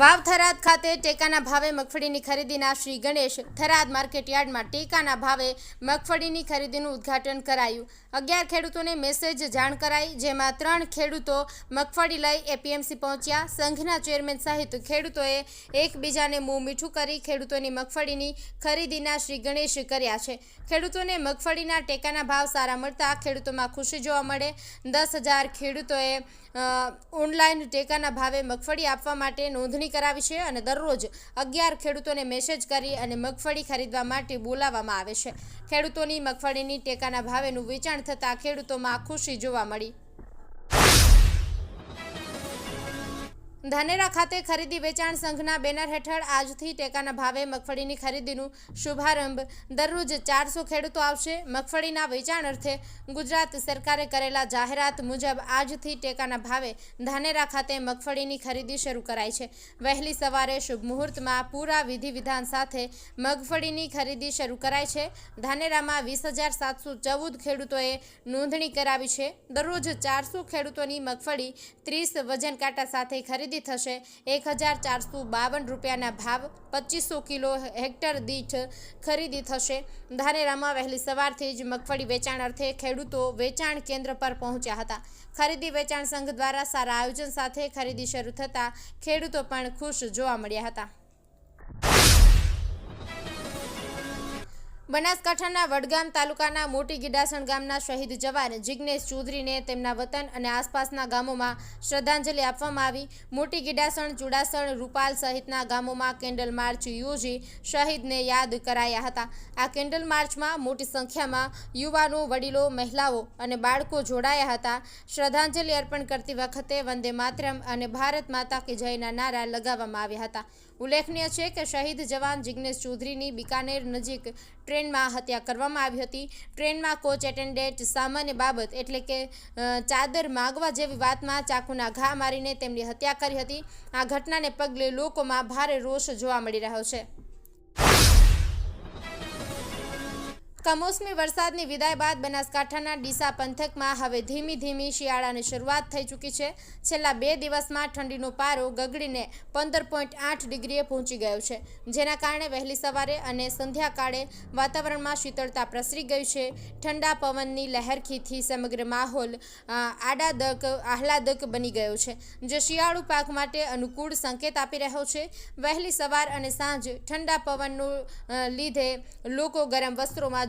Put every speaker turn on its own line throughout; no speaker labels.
વાવ થરાદ ખાતે ટેકાના ભાવે મગફળીની ખરીદીના શ્રી ગણેશ થરાદ માર્કેટયાર્ડમાં ટેકાના ભાવે મગફળીની ખરીદીનું ઉદ્ઘાટન કરાયું. અગિયાર ખેડૂતોને મેસેજ જાણ કરાઈ, જેમાં ત્રણ ખેડૂતો મગફળી લઈ એપીએમસી પહોંચ્યા. સંઘના ચેરમેન સહિત ખેડૂતોએ એકબીજાને મોં મીઠું કરી ખેડૂતોની મગફળીની ખરીદીના શ્રી ગણેશ કર્યા છે. ખેડૂતોને મગફળીના ટેકાના ભાવ સારા મળતા ખેડૂતોમાં ખુશી જોવા મળે. દસ હજાર ખેડૂતોએ ઓનલાઈન ટેકાના ભાવે મગફળી આપવા માટે નોંધણી કરાવી છે અને દરરોજ અગિયાર ખેડૂતોને મેસેજ કરી અને મગફળી ખરીદવા માટે બોલાવવામાં આવે છે. ખેડૂતોની મગફળીની ટેકાના ભાવેનું વેચાણ થતાં ખેડૂતોમાં ખુશી જોવા મળી. ધાનેરા ખાતે ખરીદી વેચાણ સંઘના બેનર હેઠળ આજથી ટેકાના ભાવે મગફળીની ખરીદીનું શુભારંભ. દરરોજ ચારસો ખેડૂતો આવશે. મગફળીના વેચાણ અર્થે ગુજરાત સરકારે કરેલા જાહેરાત મુજબ આજથી ટેકાના ભાવે ધાનેરા ખાતે મગફળીની ખરીદી શરૂ કરાઈ છે. વહેલી સવારે શુભ મુહૂર્તમાં પૂરા વિધિ વિધાન સાથે મગફળીની ખરીદી શરૂ કરાઈ છે. ધાનેરામાં વીસ હજાર સાતસો ચૌદ ખેડૂતોએ નોંધણી કરાવી છે. દરરોજ ચારસો ખેડૂતોની મગફળી ત્રીસ વજન કાંટા સાથે ખરીદી થશે. એક હજાર ચારસો બાવન રૂપિયાના ભાવ પચીસો કિલો હેક્ટર દીઠ ખરીદી થશે. ધાનેરામાં વહેલી સવારથી જ મગફળી વેચાણ અર્થે ખેડૂતો વેચાણ કેન્દ્ર પર પહોંચ્યા હતા. ખરીદી વેચાણ સંઘ દ્વારા સારા આયોજન સાથે ખરીદી શરૂ થતાં ખેડૂતો પણ ખુશ જોવા મળ્યા હતા. બનાસકાંઠાના વડગામ તાલુકાના મોટી ગીડાસણ ગામના શહીદ જવાન જિગ્નેશ ચૌધરીને તેમના વતન અને આસપાસના ગામોમાં શ્રદ્ધાંજલિ આપવામાં આવી. મોટી ગીડાસણ, ચુડાસણ, રૂપાલ સહિતના ગામોમાં કેન્ડલ માર્ચ યોજી શહીદને યાદ કરાયા હતા. આ કેન્ડલ માર્ચમાં મોટી સંખ્યામાં યુવાનો, વડીલો, મહિલાઓ અને બાળકો જોડાયા હતા. શ્રદ્ધાંજલિ અર્પણ કરતી વખતે વંદે માતરમ અને ભારત માતા કે જયના નારા લગાવવામાં આવ્યા હતા. ઉલ્લેખનીય છે કે શહીદ જવાન જિગ્નેશ ચૌધરીની બિકાનેર નજીક ટ્રેનમાં હત્યા કરવામાં આવી હતી. ટ્રેનમાં કોચ એટેન્ડેન્ટ સામાન્ય બાબત એટલે કે ચાદર માગવા જેવી વાતમાં ચાકુના ઘા મારીને તેમની હત્યા કરી હતી. આ ઘટનાને પગલે લોકોમાં ભારે રોષ જોવા મળી રહ્યો છે. કમોસમી વરસાદની વિદાય બાદ બનાસકાંઠાના ડીસા પંથકમાં હવે ધીમી ધીમી શિયાળાની શરૂઆત થઈ ચૂકી છે. છેલ્લા બે દિવસમાં ઠંડીનો પારો ગગડીને પંદર પોઈન્ટ આઠ ડિગ્રીએ પહોંચી ગયો છે. જેના કારણે વહેલી સવારે અને સંધ્યાકાળે વાતાવરણમાં શીતળતા પ્રસરી ગઈ છે. ઠંડા પવનની લહેરખીથી સમગ્ર માહોલ આડાદક, આહલાદક બની ગયો છે. જે શિયાળુ પાક માટે અનુકૂળ સંકેત આપી રહ્યો છે. વહેલી સવાર અને સાંજ ઠંડા પવનનું લીધે લોકો ગરમ વસ્ત્રોમાં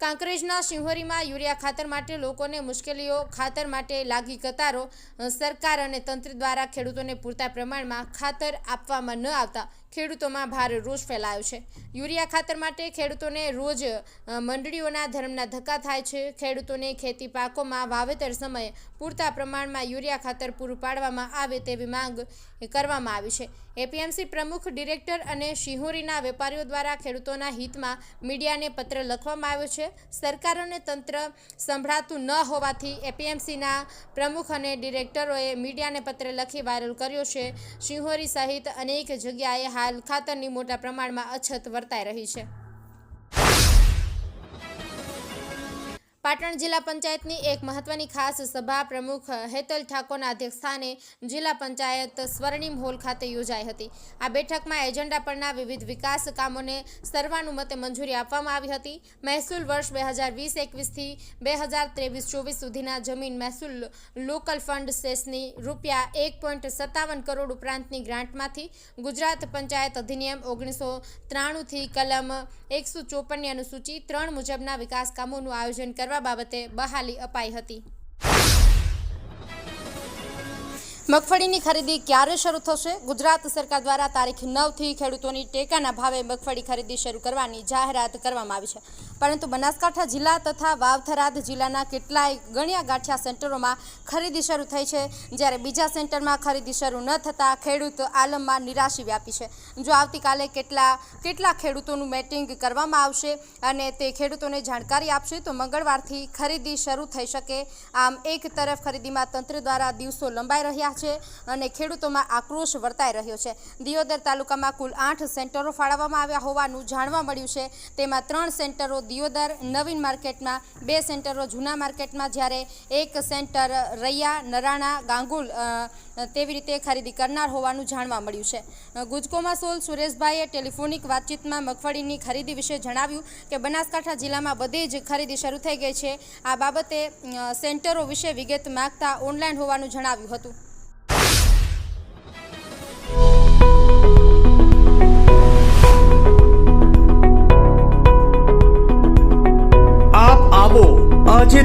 કાંકરેજના શિહોરીમાં યુરિયા ખાતર માટે લોકોને મુશ્કેલીઓ, ખાતર માટે લાગી કતારો સરકાર અને તંત્ર દ્વારા ખેડૂતોને પૂરતા પ્રમાણમાં ખાતર આપવામાં ન આવતા ખેડૂતોમાં ભારે રોષ ફેલાયો છે. યુરિયા ખાતર માટે ખેડૂતોને રોજ મંડળીઓના ધર્મના ધક્કા થાય છે. ખેડૂતોને ખેતી પાકોમાં વાવેતર સમયે પૂરતા પ્રમાણમાં યુરિયા ખાતર પૂરું પાડવામાં આવે તેવી માંગ કરવામાં આવી છે. એપીએમસી પ્રમુખ, ડિરેક્ટર અને શિહોરીના વેપારીઓ દ્વારા ખેડૂતોના હિતમાં મીડિયાને પત્ર લખવામાં આવ્યો છે. સરકાર અને તંત્ર સંભળાતું ન હોવાથી એપીએમસીના પ્રમુખ અને ડિરેક્ટરોએ મીડિયાને પત્ર લખી વાયરલ કર્યો છે. શિહોરી સહિત અનેક જગ્યાએ હાલ ખાતરની મોટા પ્રમાણમાં અછત વર્તાઈ રહી છે. પાટણ જિલ્લા પંચાયતની એક મહત્વની ખાસ સભા પ્રમુખ હેતલ ઠાકોરના અધ્યક્ષસ્થાને જિલ્લા પંચાયત સ્વર્ણિમ હોલ ખાતે યોજાઈ હતી. આ બેઠકમાં એજન્ડા પરના વિવિધ વિકાસ કામોને સર્વાનુમતે મંજૂરી આપવામાં આવી હતી. મહેસૂલ વર્ષ બે હજાર વીસ એકવીસથી બે હજાર ત્રેવીસ ચોવીસ સુધીના જમીન મહેસૂલ લોકલ ફંડ સેસની રૂપિયા એક પોઈન્ટ સત્તાવન કરોડ ઉપરાંતની ગ્રાન્ટમાંથી ગુજરાત પંચાયત અધિનિયમ ઓગણીસો ત્રાણુંથી કલમ એકસો ચોપનની અનુસૂચિ ત્રણ મુજબના વિકાસ કામોનું આયોજન કરવા બાબતે બહાલી અપાઈ હતી. મગફળીની ખરીદી ક્યારે શરૂ થશે? ગુજરાત સરકાર દ્વારા તારીખ નવથી ખેડૂતોની ટેકાના ભાવે મગફળી ખરીદી શરૂ કરવાની જાહેરાત કરવામાં આવી છે. પરંતુ બનાસકાંઠા જિલ્લા તથા વાવથરાદ જિલ્લાના કેટલાય ગણ્યા ગાંઠિયા સેન્ટરોમાં ખરીદી શરૂ થઈ છે. જ્યારે બીજા સેન્ટરમાં ખરીદી શરૂ ન થતાં ખેડૂત આલમમાં નિરાશી વ્યાપી છે. જો આવતીકાલે કેટલા કેટલા ખેડૂતોનું મેટિંગ કરવામાં આવશે અને તે ખેડૂતોને જાણકારી આપશે, તો મંગળવારથી ખરીદી શરૂ થઈ શકે. આમ એક તરફ ખરીદીમાં તંત્ર દ્વારા દિવસો લંબાઈ રહ્યા છે અને ખેડૂતોમાં આક્રોશ વર્તાઈ રહ્યો છે. દિયોદર તાલુકામાં કુલ આઠ સેન્ટરો ફાળવવામાં આવ્યા હોવાનું જાણવા મળ્યું છે. તેમાં ત્રણ સેન્ટરો દિયોદર નવીન માર્કેટમાં, બે સેન્ટરો જૂના માર્કેટમાં જ્યારે એક સેન્ટર રૈયા, નરાણા, ગાંગુલ તેવી રીતે ખરીદી કરનાર હોવાનું જાણવા મળ્યું છે. ગુજકોમાં સોલ સુરેશભાઈએ ટેલિફોનિક વાતચીતમાં મગફળીની ખરીદી વિશે જણાવ્યું કે બનાસકાંઠા જિલ્લામાં બધી જ ખરીદી શરૂ થઈ ગઈ છે. આ બાબતે સેન્ટરો વિશે વિગત માગતા ઓનલાઈન હોવાનું જણાવ્યું હતું.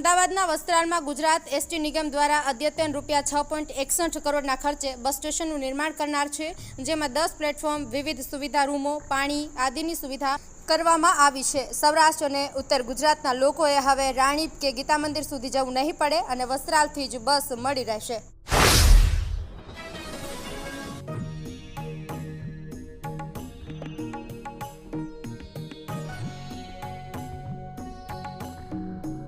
અમદાવાદના વસ્ત્રાલમાં ગુજરાત એસટી નિગમ દ્વારા અદ્યતન રૂપિયા છ પોઈન્ટ એકસઠ કરોડના ખર્ચે બસ સ્ટેશનનું નિર્માણ કરનાર છે, જેમાં દસ પ્લેટફોર્મ, વિવિધ સુવિધા રૂમો, પાણી આદિની સુવિધા કરવામાં આવી છે. સૌરાષ્ટ્ર અને ઉત્તર ગુજરાતના લોકોએ હવે રાણીપ કે ગીતા મંદિર સુધી જવું નહીં પડે અને વસ્ત્રાલથી જ બસ મળી રહેશે.